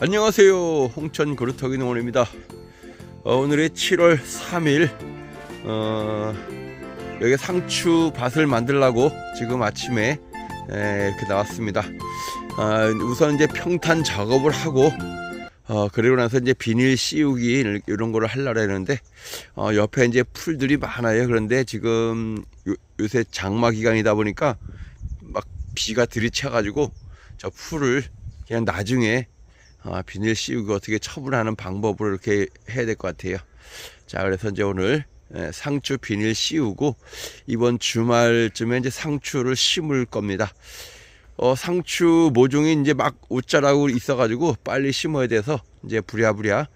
안녕하세요. 홍천 그루터기 농원입니다. 어, 오늘이 7월 3일. 어, 여기 상추 밭을 만들라고 지금 아침에 에, 이렇게 나왔습니다. 아, 우선 이제 평탄 작업을 하고 어, 그리고 나서 이제 비닐 씌우기 이런 거를 하려고 했는데 어, 옆에 이제 풀들이 많아요. 그런데 지금 요, 요새 장마 기간이다 보니까 막 비가 들이쳐 가지고 저 풀을 그냥 나중에 아, 비닐 씌우고 어떻게 처분하는 방법을 이렇게 해야 될 것 같아요. 자, 그래서 이제 오늘 예, 상추 비닐 씌우고 이번 주말쯤에 이제 상추를 심을 겁니다. 어, 상추 모종이 이제 막 옷자라고 있어가지고 빨리 심어야 돼서 이제 부랴부랴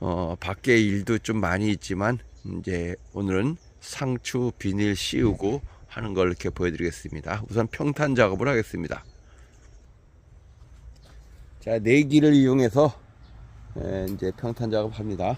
어, 밖에 일도 좀 많이 있지만 이제 오늘은 상추 비닐 씌우고 하는 걸 이렇게 보여드리겠습니다. 우선 평탄 작업을 하겠습니다. 자, 내기를 이용해서 에, 이제 평탄 작업합니다.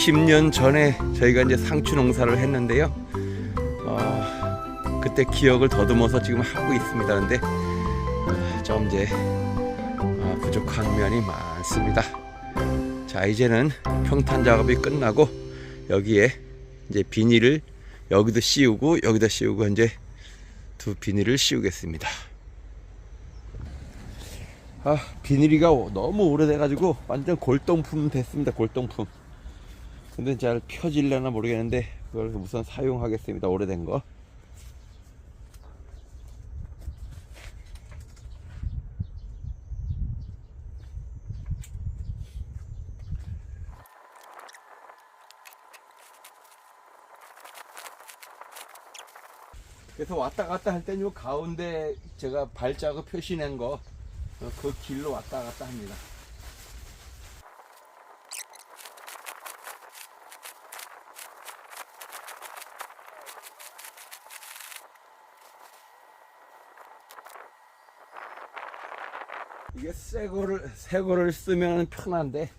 20년 전에 저희가 이제 상추 농사를 했는데요. 어, 그때 기억을 더듬어서 지금 하고 있습니다. 그런데 어, 좀 이제 어, 부족한 면이 많습니다. 자 이제는 평탄 작업이 끝나고 여기에 이제 비닐을 여기도 씌우고 여기다 씌우고 이제 두 비닐을 씌우겠습니다. 아 비닐이가 너무 오래돼가지고 완전 골동품 됐습니다 골동품 근데 잘 펴질려나 모르겠는데 그걸 우선 사용하겠습니다 오래된 거 그래서 왔다 갔다 할 때는 요 가운데 제가 발자국 표시낸 거 그 길로 왔다 갔다 합니다. 이게 새 거를 새 거를 쓰면 편한데.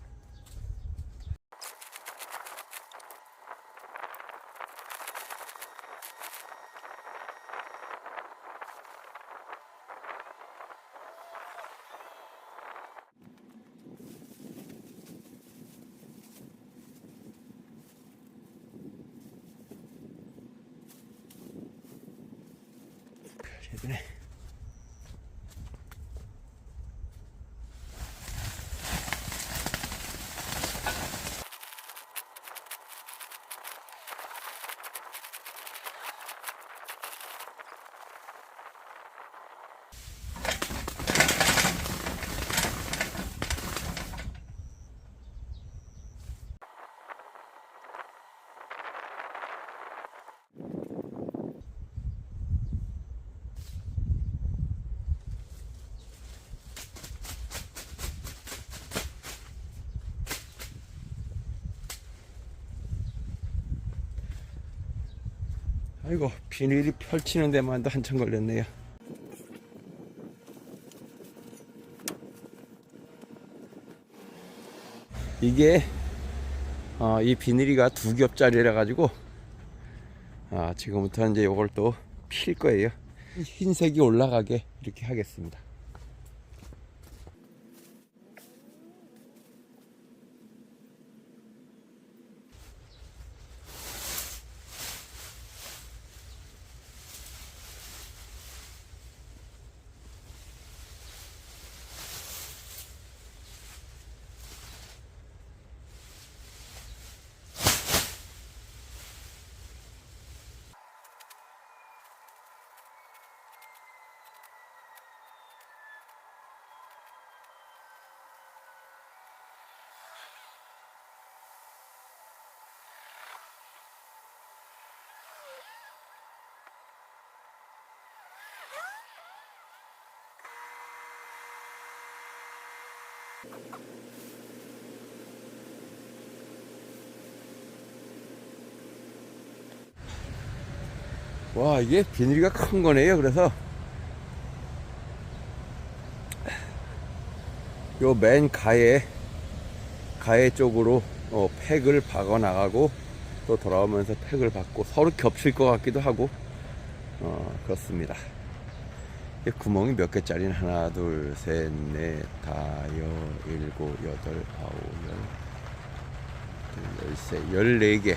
최근 아이고 비닐이 펼치는 데만도 한참 걸렸네요. 이게 어, 이 비닐이가 두 겹짜리라 가지고 아, 지금부터 이제 이걸 또 필 거예요. 흰색이 올라가게 이렇게 하겠습니다. 와 이게 비닐이가 큰 거네요 그래서. 요 맨 가에 가에 쪽으로 어, 팩을 박아 나가고 또 돌아오면서 팩을 받고 서로 겹칠 것 같기도 하고 어, 그렇습니다. 이 구멍이 몇 개짜리는 하나 둘 셋 넷 다여 일곱 여덟 아홉 열 열세 열네 개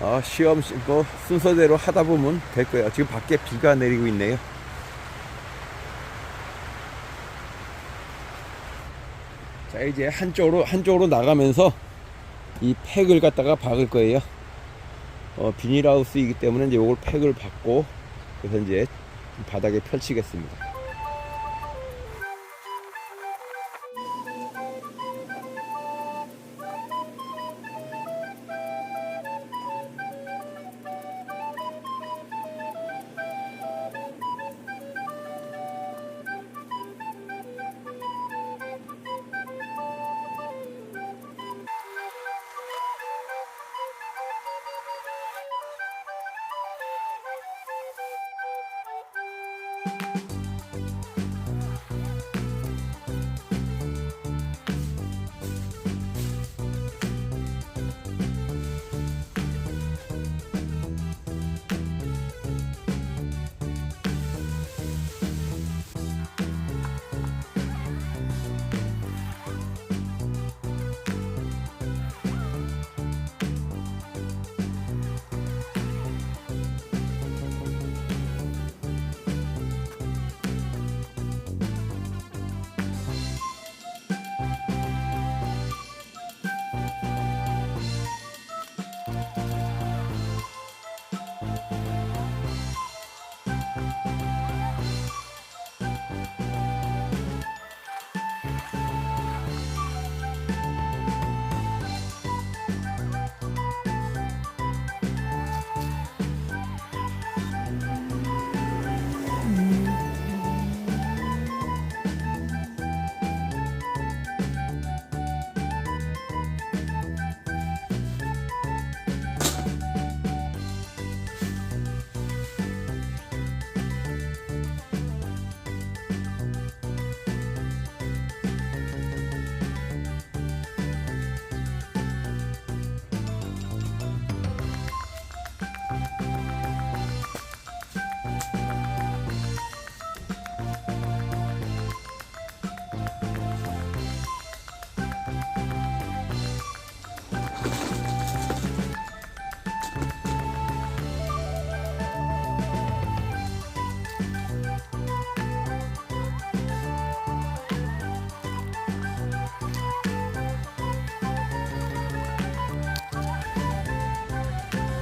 아, 시험 시- 뭐 순서대로 하다 보면 될 거예요. 지금 밖에 비가 내리고 있네요. 자, 이제 한쪽으로 한쪽으로 나가면서 이 팩을 갖다가 박을 거예요. 어, 비닐하우스이기 때문에 이제 이걸 팩을 박고 그래서 이제 바닥에 펼치겠습니다.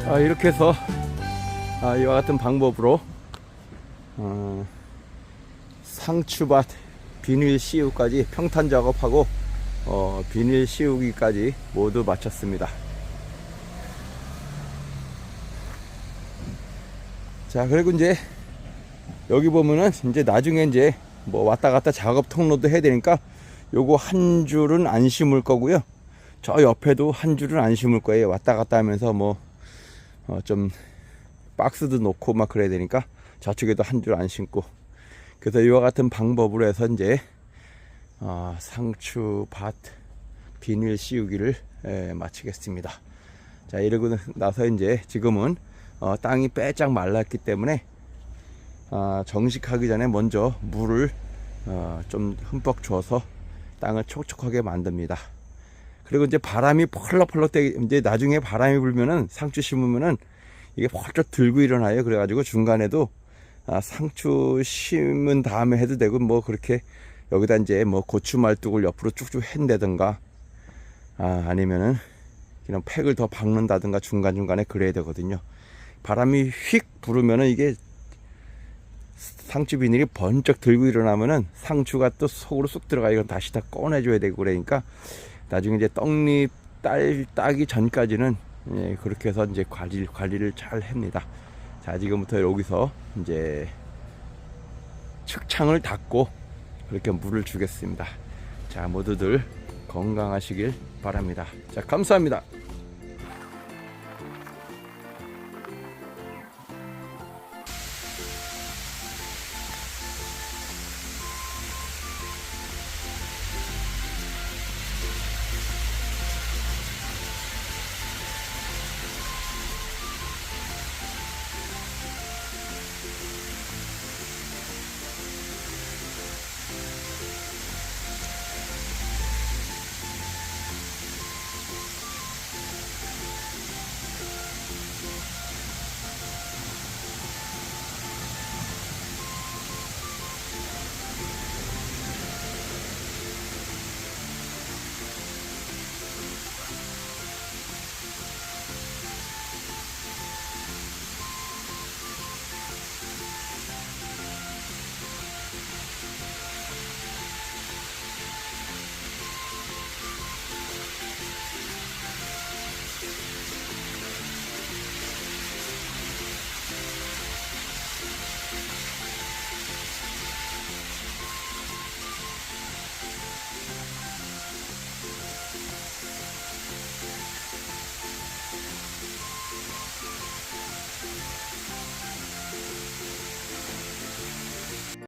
아, 이렇게 해서 아, 이와 같은 방법으로 어, 상추밭 비닐 씌우기까지 평탄 작업하고 어, 비닐 씌우기까지 모두 마쳤습니다. 자 그리고 이제 여기 보면은 이제 나중에 이제 뭐 왔다 갔다 작업 통로도 해야 되니까 요거 한 줄은 안 심을 거고요. 저 옆에도 한 줄은 안 심을 거예요. 왔다 갔다 하면서 뭐, 어, 좀, 박스도 놓고 막 그래야 되니까 저쪽에도 한 줄안 심고. 그래서 이와 같은 방법으로 해서 이제, 어, 상추 밭 비닐 씌우기를 에, 마치겠습니다. 자, 이러고 나서 이제 지금은 어, 땅이 빼짝 말랐기 때문에 아, 정식하기 전에 먼저 물을 어, 좀 흠뻑 줘서 땅을 촉촉하게 만듭니다. 그리고 이제 바람이 펄럭펄럭 때 이제 나중에 바람이 불면은 상추 심으면은 이게 펄쩍 들고 일어나요. 그래가지고 중간에도 아, 상추 심은 다음에 해도 되고 뭐 그렇게 여기다 이제 뭐 고추 말뚝을 옆으로 쭉쭉 한다든가 아, 아니면은 이런 팩을 더 박는다든가 중간중간에 그래야 되거든요. 바람이 휙 불으면은 이게 상추 비닐이 번쩍 들고 일어나면은 상추가 또 속으로 쑥 들어가 이건 다시 다 꺼내줘야 되고 그러니까 나중에 이제 떡잎 딸 따기 전까지는 예, 그렇게 해서 이제 관리 관리를 잘 합니다. 자 지금부터 여기서 이제 측창을 닫고 그렇게 물을 주겠습니다. 자 모두들 건강하시길 바랍니다. 자 감사합니다.